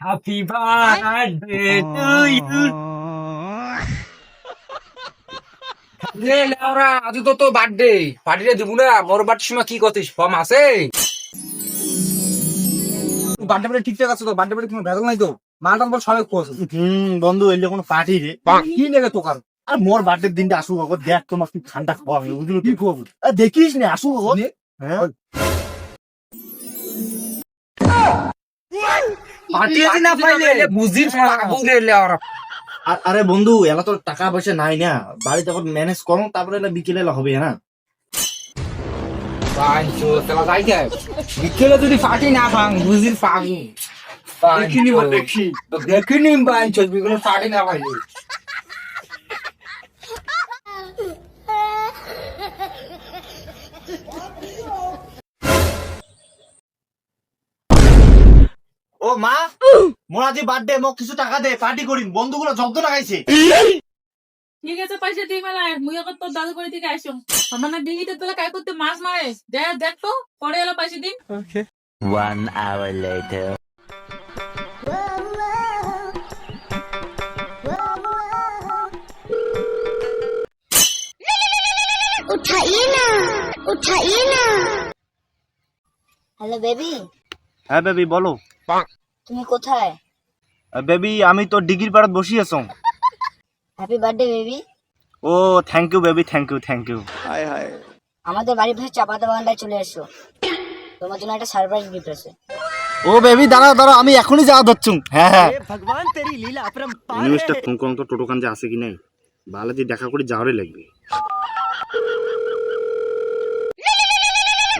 Happy birthday to you রে লাউরা আজ তো তো বার্থডে পার্টিটা দিব না মোর বার্থডে সময় কি করতিস ফর্ম আছে। বার্থডে ঠিকঠাক আছে তো বার্থডে কোনো ভেজাল নাই তো। মালটা বল সবাই খোঁজ হুম বন্ধু এলে কোনো পার্টি রে। কি তোকার? আর মোর দিনটা আসুক দেখ তোমার কি ঠান্ডা খাওয়াবে বুঝলো? কি খাওয়াবো আর দেখিস না আসুক নে। হ্যাঁ? পার্টি না পাইলে? আর- আরে বন্ধু এলা তো টাকা পয়সা নাই না। বাড়িতে এখন ম্যানেজ করো তারপরে এলা বিকেলে এলা হবে না? যাই যায় বিকেলে যদি পার্টি না ভাঙ বুঝির পাবি দেখিনি দেখি। দেখিনি না ভাই ও মা মোর আজি বার্থডে মোক কিছু টাকা দে পার্টি করিম বন্ধুগুলো জব্দ লাগাইছে ঠিক আছে পয়সা দিয়ে মেলা মুই এখন তোর দাদু করে থেকে আসো আমার না দিঘিতে তোলা কাই করতে মাছ মারে দেখ দেখ তো পরে এলো পয়সা দিন One hour later. Hello baby? হ্যাঁ বেবি বলো। তুমি কোথায়? বেবি আমি তো ডিগ্রি পাড়াত বসি আছো। Happy birthday baby. O thank you baby thank you thank you আমাদের বাড়ির পাশে চাপাতা বাগানটায় চলে এসো। তোমার জন্য একটা সারপ্রাইজ গিফট আছে। ও বেবি দাঁড়াও দাঁড়াও আমি এখনই যাওয়া ধরছুম। হ্যাঁ হ্যাঁ। ইউনিভার্সিটি ফোন করুন তো টোটো কান যে আছে কি নাই? ভালো দিয়ে দেখা করে যাওয়ারই লাগবে।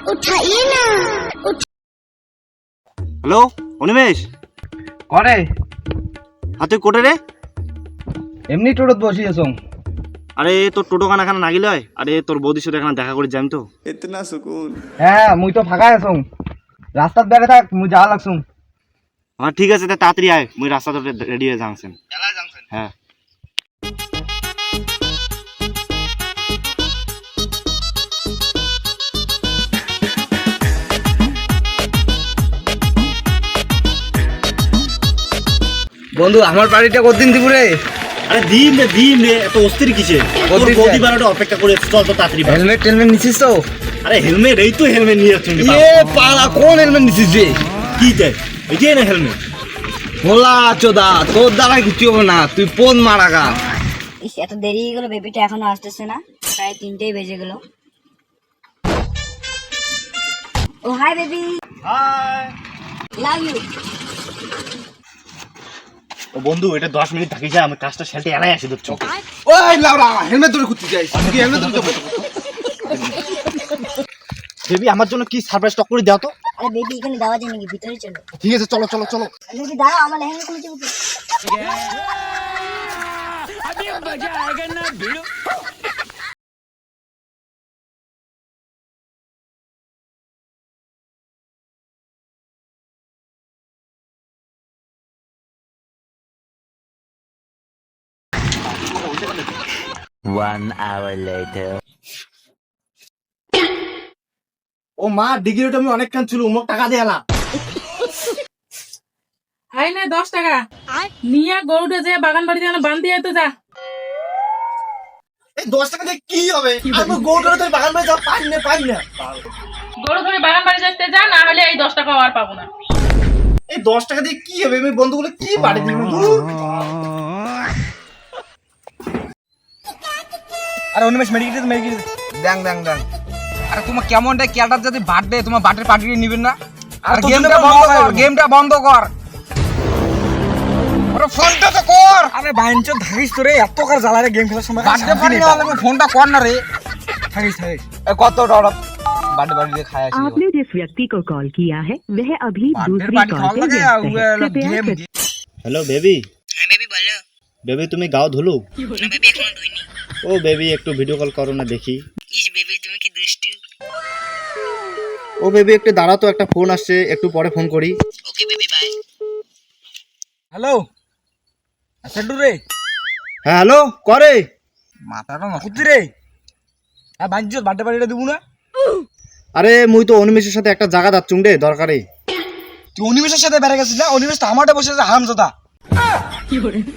उठाइए ना হ্যালো অনিমেষ করে হাতে কোটে রে এমনি টোটোত বসি আছো আরে তোর টোটো কান এখানে নাগিল হয় আরে তোর বৌদির সাথে এখানে দেখা করে যাইম তো হ্যাঁ মুই তো ফাঁকাই আছো রাস্তার বেড়ে থাক মুই যাওয়া লাগছুম হ্যাঁ ঠিক আছে তা তাড়াতাড়ি আয় মুই রাস্তা ধরে রেডি হয়ে যাচ্ছেন হ্যাঁ বন্ধু আমার বাড়িটা কতদিন দিব রে? আরে দিম রে দিম রে এত অস্থির কিসে তোর বৌদি বারোটা অপেক্ষা করে চল তো তাড়াতাড়ি। হেলমেট টেলমেট নিছিস তো? আরে হেলমেট এই তো হেলমেট নিয়ে যাচ্ছেন এ পালা কোন হেলমেট নিছিস রে? কি চাই এটাই না হেলমেট ভোলা চোদা তোর দ্বারা কিছু হবে না তুই পোন মারা গা। এত দেরি হয়ে গেল বেবিটা এখনও আসতেছে না। প্রায় তিনটেই বেজে গেল। ও hi baby hi love you ও বন্ধু এটা দশ মিনিট থাকি যায় আমি কাজটা সেলটে এলাই আসি ধরছ। ওই লাউরা হেলমেট ধরে ঘুরতে যাই। তুই হেলমেট ধরে যাব। বেবি আমার জন্য কি সারপ্রাইজ টক করে দাও তো? আরে বেবি এখানে দাওয়া যায় নাকি? ভিতরে চলো। ঠিক আছে চলো চলো চলো। যদি দাঁড়াও আমার হেলমেট খুলে যাব। One hour later. ও মা ডিগ্রিটা আমি অনেক কান ছিল উমক টাকা দিয়ে এলা আই না দশ টাকা। নিয়ে গরুটা যে বাগান বাড়িতে যেন বান দিয়ে তো যা। এই দশ টাকা দিয়ে কি হবে? আমি গৌটা তো বাগান বাড়ি যাওয়া পারি না পারি না। গরু ধরে বাগান বাড়ি যাতে যা না হলে এই দশ টাকা আর পাবো না। এই দশ টাকা দিয়ে কি হবে? আমি বন্ধুগুলো কি বাড়ি দিব? আরে Animesh medical medical then then then আরে তোমার কেমনটা কেটার যদি বার্থডে তোমার বার্থডে পার্টি নিবেন না আর তোর গেমটা জন্য বন্ধ মজা কর হবে। গেমটা বন্ধ কর ওরে ফোনটা তো কর আরে বাইঞ্চ থাকিস তো রে এত কার জ্বালারে গেম খেলার সময় বার্থডে পার্টি না হলে ফোনটা কর না রে থাকিস থাকিস এ কত ডর বার্থডে পার্টি খায় আসি आपने जिस व्यक्ति को कॉल किया है वह अभी বার্থডে दूसरी পার্টি कॉल খাওয়া पे লাগে व्यस्त है গেম कृपया হ্যালো বেবি হ্যাঁ বেবি বলো বেবি তুমি গাও ও বেবি একটু ভিডিও কল করো না দেখি। ইস বেবি তুমি কি দুষ্টু? ও বেবি একটু দাঁড়াও তো একটা ফোন আসছে একটু পরে ফোন করি। Okay baby bye hello? আচ্ছা রে? হ্যাঁ হ্যালো করে মাথাটা নষ্ট রে। হ্যাঁ বাঞ্চ বার্থডে পার্টিটা দিব না? আরে মুই তো অনিমেষের সাথে একটা জায়গা যাচ্ছুম রে দরকারে। তুই অনিমেষের সাথে বেড়ে গেছিস না? অনিমেষ তো আমারটা বসে আছে হামজাদা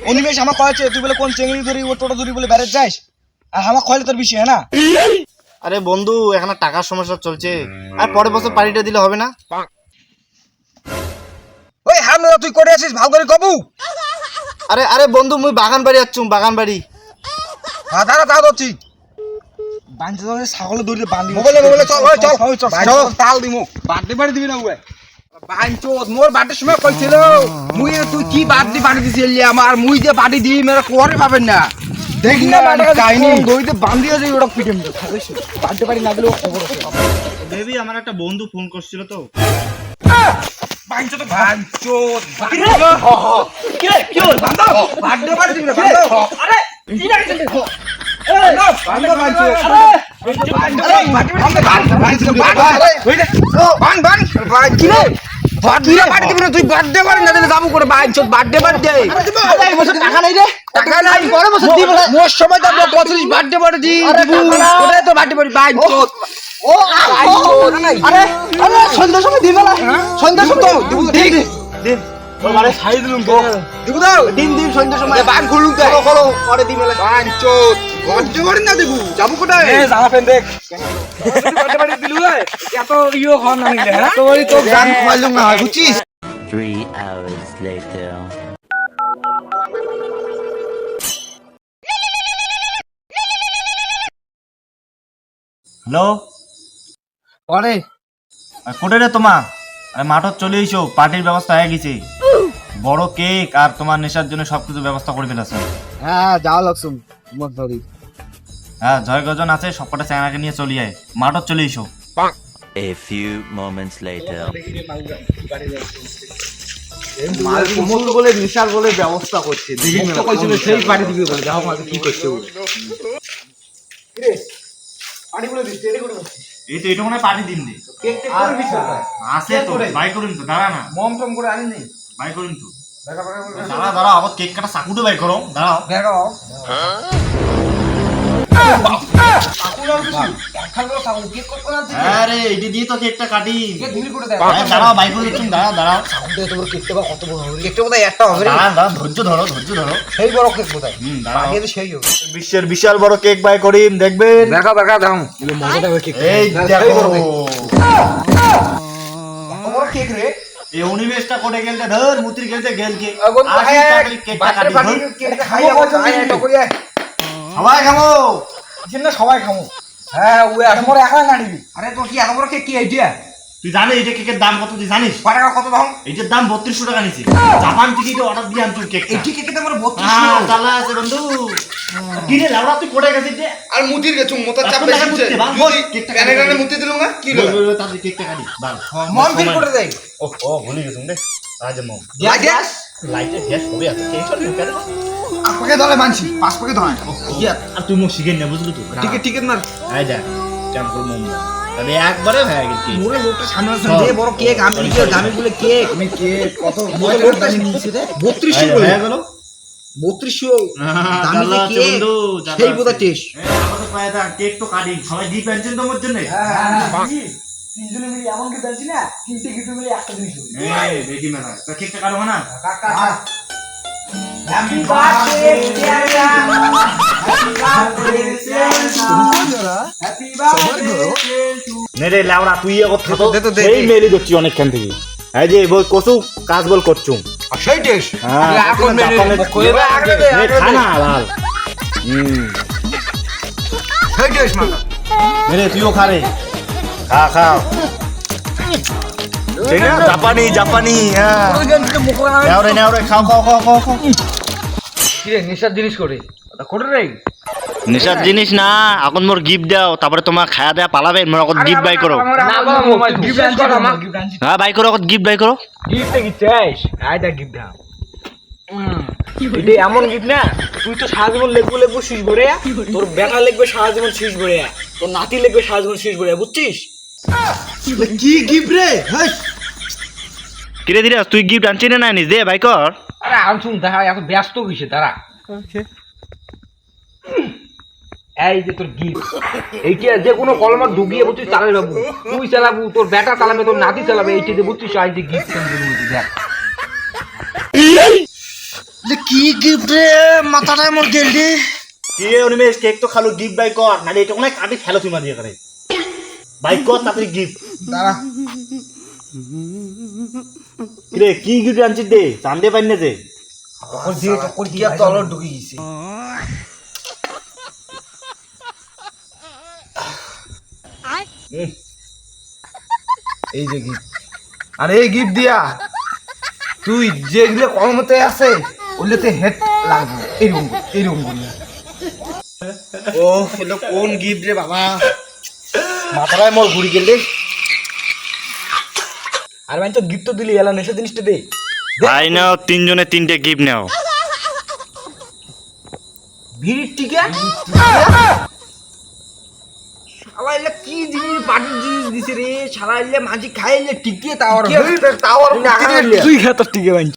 অনিমেষ আমার কয়েছে তুই বলে কোন চেঙ্গি ধরি ও টোটো ধরি বলে বেড়ে যাস? আর আমার কয়লে তোর বিষয় হ্যাঁ না? আরে বন্ধু এখানে টাকার সমস্যা চলছে। আর পরের বছর পার্টিটা দিলে হবে না? ওই হামজাদা তুই করে আছিস? ভালো করে কবু। আরে আরে বন্ধু মুই বাগান বাড়ি যাচ্ছুম বাগান বাড়ি হ্যাঁ দাঁড়া ছাগলে বান্ধি মোবাইলে মোবাইলে চল ওই চল। চল চল। তাল দিমু। বার্থডে পার্টি দিবি না মোর বার্থডে সময় কইছিল। মুই তুই কি বার্থডে পার্টি দিছিলি আমার? মুই যে পার্টি দিই মেরে করে পাবেন না? দেখি না কাহিনী? দড়িতে বান্ধি আছে ওটা পিটে মিটে বার্থডে পার্টি না দিলেও খবর আছে। বেবি আমার একটা বন্ধু ফোন করছিল তো। বার্থডে বার্থডে তুই বার্থডে পার্টি না দিলে যাব করে বাঞ্চোদ বার্থডে বছর টাকা নাই রে। টাকা নাই। বড় বছর দিব মোর সময় তো আমরা পঁচিশ বার্থডে পার্টি দি ওটাই তো বার্থডে পার্টি বাঞ্চোদ ও আরে আরে সন্ধ্যার সময় দিবে না। সন্ধ্যার সময় দিব ঠিক দিন। ওর দিলুম তো দিব দাও দিন দিন সন্ধ্যার সময়। বান খুলুক দে করো পরে না দিব? যাব কোথায়? এ জামা প্যান্ট দেখ। বার্থডে পার্টি দিলু এত ইও খাওয়া না নিলে হ্যাঁ তোরই তো গান খাইলুম না বুঝছিস? Three hours later. হ্যালো? পরে। কোটে রে তোমা? আরে মাঠত চলে এসো পার্টির ব্যবস্থা হয়ে গেছে। বড় কেক আর তোমার নেশার জন্য সবকিছু ব্যবস্থা করে ফেলেছো। হ্যাঁ যাও লাগছুম ধরি হ্যাঁ জয় গজন আছে সবকটা চ্যাংরাকে নিয়ে চলে যায় মাঠত চলে এসো। A few moments later. মাল কোমল বলে নিশার বলে ব্যবস্থা করছে। দেখি সেই পার্টি দিবে বলে। মাকে কি করছে। বলে দিতে রে করে এই তো এটা মনে হয় দিন রে কেক টেক করে দিছে আছে তো বাই করুন তো দাঁড়া না। মম টম করে আনি নি। বাই করুন তো। দাঁড়া দাঁড়া আবার কেক কাটা চাকুটো বাই করো দাঁড়াও। দেখো। সাকুলার কিছু খালো সাকুল কেক কত না আরে এইটা দিয়ে তো কেকটা কাটি কেক দিলি করে দেখ আরে দাঁড়াও বাই করে দিচ্ছি দাঁড়াও দাঁড়াও তোমার কেকটা বা কত বড় হবে কেকটা বোধহয় একটা হবে দাঁড়া দাঁড়া ধৈর্য ধরো ধৈর্য ধরো সেই বড় কেক বোধহয় হুম দাঁড়াও সেই হবে বিশ্বের বিশাল বড় কেক বাই করিম দেখবেন দেখা দেখা দাও মজাটা হবে কেক এই দেখো বড় কেক রে এই অনিবেশটা করে গেলতে ধর মুতির গেলতে গেলকে আগুন তো আসি হায় তাড়াতাড়ি কেকটা কাটি ধর। খাই আবার খাই এটা করি সবাই খাব না সবাই খামো হ্যাঁ ওই আর মোর একা না নিবি আরে তো কি এত বড় কেক কি আইডিয়া তুই জানিস এটা কেকের দাম কত তুই জানিস? কয় টাকা কত দাম? এইটার দাম বত্রিশশো টাকা নিছি জাপান থেকে এটা অর্ডার দিয়ে আনছি কেক এই ঠিক কেকটা আমার 32 হ্যাঁ আছে বন্ধু। কিনে লাউড়া তুই কোটে গেছিস যে আর মুতির গেছু মোতা চাপ বেশি হচ্ছে। প্যানে মুতি দিলুম না কি হলো? বল, বল, কেকটা কাটি। বাল মন ফিল করে দেই ও ও ভুলে গেছুম রে আজ মম। গ্যাস লাইটে গ্যাস হবে আছে টেনশন নেই কেন? আর পাকে ধরে মানছি পাঁচ পাকে ধরে আর তুই মুখ শিখে না বুঝলি তো? টিকেট টিকেট মার। আই যা কেমন করে তবে একবারে হয়ে গেছে মোরে লোকটা সামনে আসছে যে বড় কেক আমি কি দামি বলে কেক আমি কেক কত মোরে লোকটা নিয়েছে রে? 3200 বলে হয়ে গেল? 3200 দামি যে কেক সেই আছে। টেস্ট হ্যাঁ, আমাদের পায়ে কেক তো কাটি। সবাই গিফট আনছেন তো আমার জন্য তিনজনে মিলে এমন কি বলছি না তিনটে গিফট মিলে একটা জিনিস হবে। হ্যাঁ দেখি মেলা তা কেকটা কাটো না কাকা হ্যাপি বার্থডে হ্যাপি বার্থডে নে রে লাউড়া তুই এগো থাকো তো, সেই মেলি দিচ্ছি অনেকখান থেকে। এই যে বল কসু কাজ বল করছুম। সেই টেস্ট হ্যাঁ, এখন জাপানের- কইবে আগে দে নে, লাল। হুম। সেই টেস্ট মাথা নে রে তুইও খা রে। ঠিক জাপানি জাপানি হ্যাঁ। নাও রে নাও রে খাও খাও খাও খাও খাও। কি নেশার জিনিস করে? করে রে নেশার জিনিস না এখন মোর গিফট দাও তারপরে তোমার খায়া দেয়া পালাবে মোর এখন গিফট বাই করো। গিফট গিফট হ্যাঁ বাই করো গিফট বাই করো। গিফট কি চাইস আইটা গিফট দাও এটা এমন গিফট না তুই তো সারা জীবন লেখবো লেখবো শেষ ভরে তোর বেটা লিখবে সারা জীবন শেষ ভরে তোর নাতি লিখবে সারা জীবন শেষ ভরে বুঝছিস? কি গিফট রে? কিরে দিরাজ তুই গিফট আনছি না নিস দে বাই কর। আরে আনছুন দেখা এত ব্যস্ত হইছে তারা এই যে তোর গিফট এইটা যে কোনো কলমা ঢুকিয়ে বুঝছিস চালাবে বাবু। তুই চালাবু তোর বেটা চালাবে তোর নাতি চালাবে এইটা যে বুঝছিস আই যে গিফট দেখ। কি গিফট রে মাথাটায় মোর গেল রে। কি কেক তো খালো গিফট বাই কর নালে এটা অনেক কাটি ফেলো তুমি করে বাই কর তাড়াতাড়ি গিফট দাঁড়া রে কি গিফট আনছিস দে চান্দে পাই না যে ওর দিয়ে ওর দিয়ে তলর ঢুকে গেছে এই যে গিফট আর এই গিফট দিয়া তুই যেগুলো কলমতে আছে ওগুলোতে হেড লাগবে এইরকম করে, এইরকম করে ও এটা কোন গিফট রে বাবা মাথাটায় মোর ঘুরি গেলে আর ভাই তো গিফট তো দিলি এলা নেশা জিনিসটা দে। আই নাও তিনজনে তিনটে গিফট নাও। ভিড় টিকা? শালা এলে কি জিনিস পাটির জিনিস দিছে রে? শালা এলে মাঝি খাইলে টিকে তাওয়ার তাওয়ার তুই টিকে বাঞ্চ।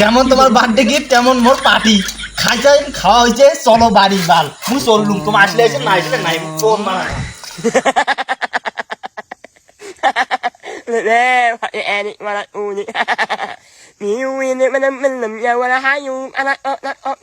যেমন তোমার বার্থডে গিফট তেমন মোর পার্টি খাইছে খাওয়া হয়েছে চলো বাড়ি বাল মুই চললুম তোমার আসলে এসে না আসলে নাই ফোন মারা Erik malah unik. Miu ini mana mana ya wala hayu anak anak oh